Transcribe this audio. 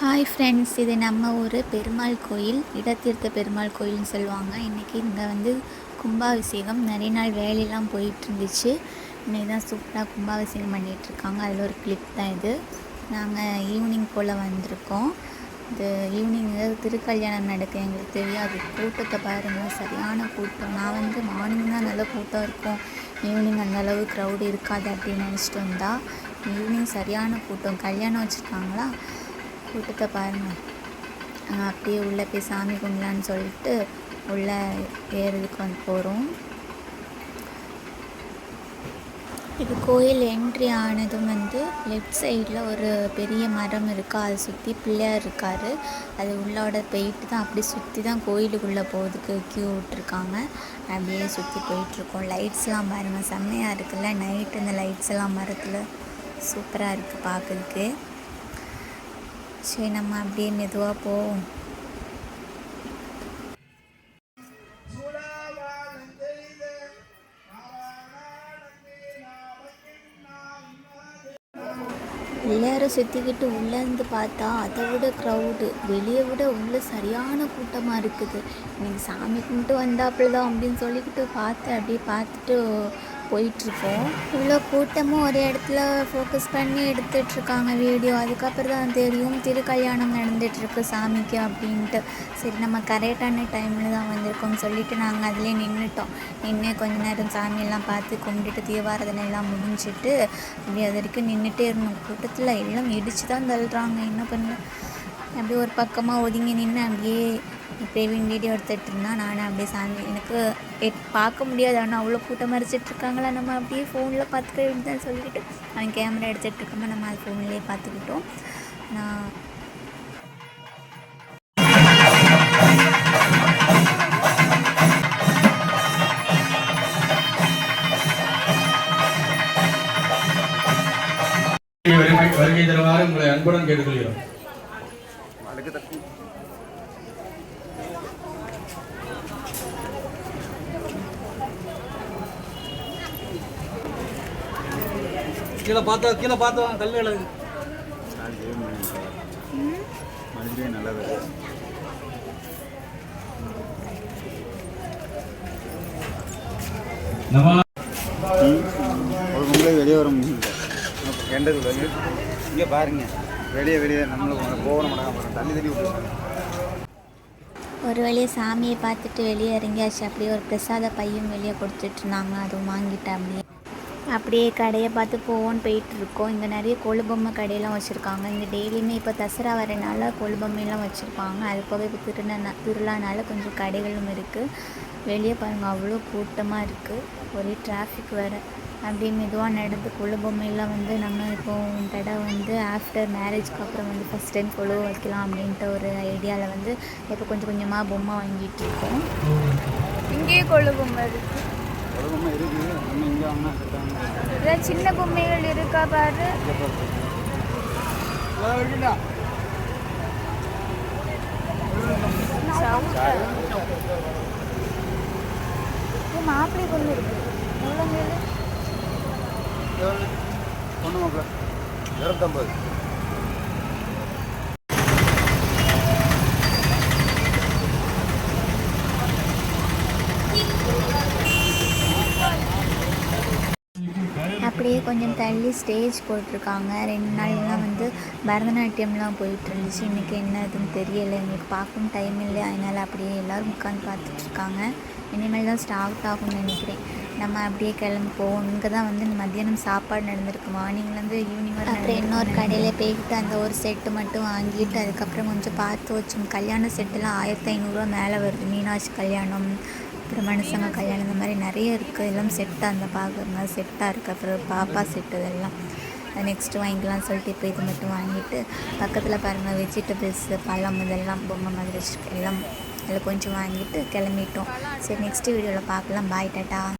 Hi friends இது நம்ம ஊர் பெருமாள் கோயில் இடத்தீர்த்த பெருமாள் கோயில்னு சொல்லுவாங்க. இன்றைக்கி இங்கே வந்து கும்பாபிஷேகம் நிறைய நாள் வேலையெல்லாம் போயிட்டு இருந்துச்சு இன்றைக்கி தான் சூப்பராக கும்பாபிஷேகம் பண்ணிகிட்ருக்காங்க அதில் ஒரு கிளிப் தான் இது. நாங்கள் ஈவினிங் போல் வந்திருக்கோம். இது ஈவினிங் திருக்கல்யாணம் நடக்க எங்களுக்கு தெரியாது. கூட்டத்தை பாருங்கள் சரியான கூட்டம். நான் வந்து மார்னிங் தான் நல்ல கூட்டம் இருக்கும். ஈவினிங் அந்தளவு க்ரௌடு இருக்காது அப்படின்னு நினச்சிட்டு வந்தால் ஈவினிங் சரியான கூட்டம். கல்யாணம் வச்சுருக்காங்களா? கூட்டத்தை பாருங்கள் அப்படியே உள்ளே போய் சாமி கும்பலான்னு சொல்லிட்டு உள்ளே ஏறதுக்கு வந்து போகிறோம் இது கோயில் என்ட்ரி ஆனதும் வந்து லெஃப்ட் சைடில் ஒரு பெரிய மரம் இருக்குது அதை சுற்றி பிள்ளையார் இருக்கார். அது உள்ளோட போயிட்டு தான் அப்படி சுற்றி தான் கோயிலுக்குள்ளே போகிறதுக்கு க்யூ விட்ருக்காங்க அப்படியே சுற்றி போயிட்டுருக்கோம். லைட்ஸ்லாம் பாருங்கள் செம்மையாக இருக்குல்ல? நைட் இந்த லைட்ஸ் எல்லாம் மரத்தில் சூப்பராக இருக்குது பார்க்குறதுக்கு சரி நம்ம அப்படியே மெதுவாக போவோம். எல்லாரும் சுற்றிக்கிட்டு உள்ளேருந்து பார்த்தா அதை விட க்ரௌடு வெளியே விட உள்ளே சரியான கூட்டமாக இருக்குது. நீங்கள் சாமி கும்பிட்டு வந்தாப்புல தான் அப்படின்னு சொல்லிக்கிட்டு பார்த்து அப்படியே பார்த்துட்டு போயிட்டுருக்கோம். இவ்வளோ கூட்டமும் ஒரு இடத்துல ஃபோக்கஸ் பண்ணி எடுத்துட்ருக்காங்க வீடியோ அதுக்கப்புறம் தான் தெரியும் திருக்கல்யாணம் நடந்துகிட்ருக்கு சாமிக்கு அப்படின்ட்டு. சரி நம்ம கரெக்டான டைமில் தான் வந்திருக்கோம்னு சொல்லிட்டு நாங்கள் அதிலே நின்றுட்டோம் நின்று கொஞ்ச நேரம் சாமியெல்லாம் பார்த்து கும்பிட்டுட்டு தீபாராதனை எல்லாம் முடிஞ்சிட்டு அப்படி அது வரைக்கும் நின்றுட்டே இருந்தோம். கூட்டத்தில் எல்லாம் இடித்து தான் தள்ளுறாங்க. என்ன பண்ண? அப்படியே ஒரு பக்கமாக ஒதுங்கி நின்று அப்படியே பிரவீன் வீடியோ எடுத்துகிட்டு இருந்தான் நான் அப்படியே சாமி எனக்கு பார்க்க முடியாது. ஆனால் அவ்வளோ கூட்டம் மறைச்சிட்டு இருக்காங்களா? நம்ம அப்படியே ஃபோனில் பார்த்துக்க தான் சொல்லிட்டு அவன் கேமரா எடுத்துகிட்டு இருக்காம? நம்ம அது ஃபோன்லேயே பார்த்துக்கிட்டோம். நான் வருகை தருமாறு உங்களை அன்புடன் கேட்டுக்கொள்கிறோம். கீழே பார்த்தா கீழே பார்த்தா கல் கிடக்கு மனுஷனே நல்லது வெளியே வர முடியல. கெண்டது இங்கே பாருங்க. வெளியே வெளியே நம்மளுக்கு போகணும் தண்ணி தண்ணி விட்டுருக்காங்க. ஒரு வழியாக சாமியை பார்த்துட்டு வெளியே இறங்கியாச்சு. அப்படியே ஒரு பிரசாத பையும் வெளியே கொடுத்துட்டு இருந்தாங்க. அதுவும் வாங்கிட்டேன் அப்படியே அப்படியே கடையை பார்த்து போவோன்னு போயிட்டு இருக்கோம் இங்கே நிறைய கொழு பொம்மை கடையெல்லாம் வச்சுருக்காங்க. இங்கே டெய்லியுமே இப்போ தசரா வரனால கொழு பொம்மையெல்லாம் வச்சுருப்பாங்க. அது போக இப்போ திருநா திருவிழானால கொஞ்சம் கடைகளும் இருக்குது வெளியே பாருங்கள் அவ்வளோ கூட்டமாக இருக்குது ஒரே டிராஃபிக் வேறு. அப்படியே மெதுவாக நடந்து கொழு பொம்மையெல்லாம் வந்து நம்ம இப்போ தடவை வந்து ஆஃப்டர் மேரேஜ்க்கு அப்புறம் வந்து ஃபஸ்ட் டைம் கொழு வைக்கலாம் அப்படின்ட்டு ஒரு ஐடியாவில் வந்து இப்போ கொஞ்சம் கொஞ்சமாக பொம்மை வாங்கிட்டு இருக்கோம். இங்கேயே கொழு பொம்மை இருக்குது பொம்மை இருக்குது நம்ம இங்கே இதில் சின்ன பொம்மைகள் இருக்கா பாரு. மாப்பிள்ளை பொண்ணு இருக்கு. எவ்வளோ மேலே ஒன்று மாப்பிள்ள. இருபத்தொம்பது. அப்படியே கொஞ்சம் தள்ளி ஸ்டேஜ் போட்டிருக்காங்க. ரெண்டு நாள்லாம் வந்து பரதநாட்டியம்லாம் போயிட்டு இருந்துச்சு இன்றைக்கி என்ன இதுன்னு தெரியலை. எங்களுக்கு பார்க்கும் டைம் இல்லை. அதனால் அப்படியே எல்லோரும் உட்காந்து பார்த்துட்ருக்காங்க. இனிமேல் தான் ஸ்டார்ட் ஆகும்னு நினைக்கிறேன். நம்ம அப்படியே கிளம்பி போவோம். இங்கே தான் வந்து மத்தியானம் சாப்பாடு நடந்திருக்கு. மார்னிங்லேருந்து ஈவினிங் வரை அப்புறம் இன்னொரு கடையில் போய்கிட்டு அந்த ஒரு செட்டு மட்டும் வாங்கிட்டு அதுக்கப்புறம் கொஞ்சம் பார்த்து வச்சோம். கல்யாண செட்டுலாம் ஆயிரத்தி ஐநூறுரூவா மேலே வருது. மீனாட்சி கல்யாணம். அப்புறம் மனுஷங்க கல்யாணம் இந்த மாதிரி நிறைய இருக்குது எல்லாம் செட்டாக அந்த பார்க்குற செட்டாக இருக்குது அப்புறம் பாப்பா செட்டு இதெல்லாம். நெக்ஸ்ட்டு வாங்கிக்கலாம் சொல்லிட்டு இப்போ இது மட்டும் வாங்கிட்டு பக்கத்தில் பாருங்கள் வெஜிடபிள்ஸு பழம் இதெல்லாம் பொம்மை மாதிரி வச்சுருக்கு எல்லாம் அதில் கொஞ்சம் வாங்கிட்டு கிளம்பிட்டோம். சரி நெக்ஸ்ட்டு வீடியோவில் பார்க்கலாம். பாய் டாட்டா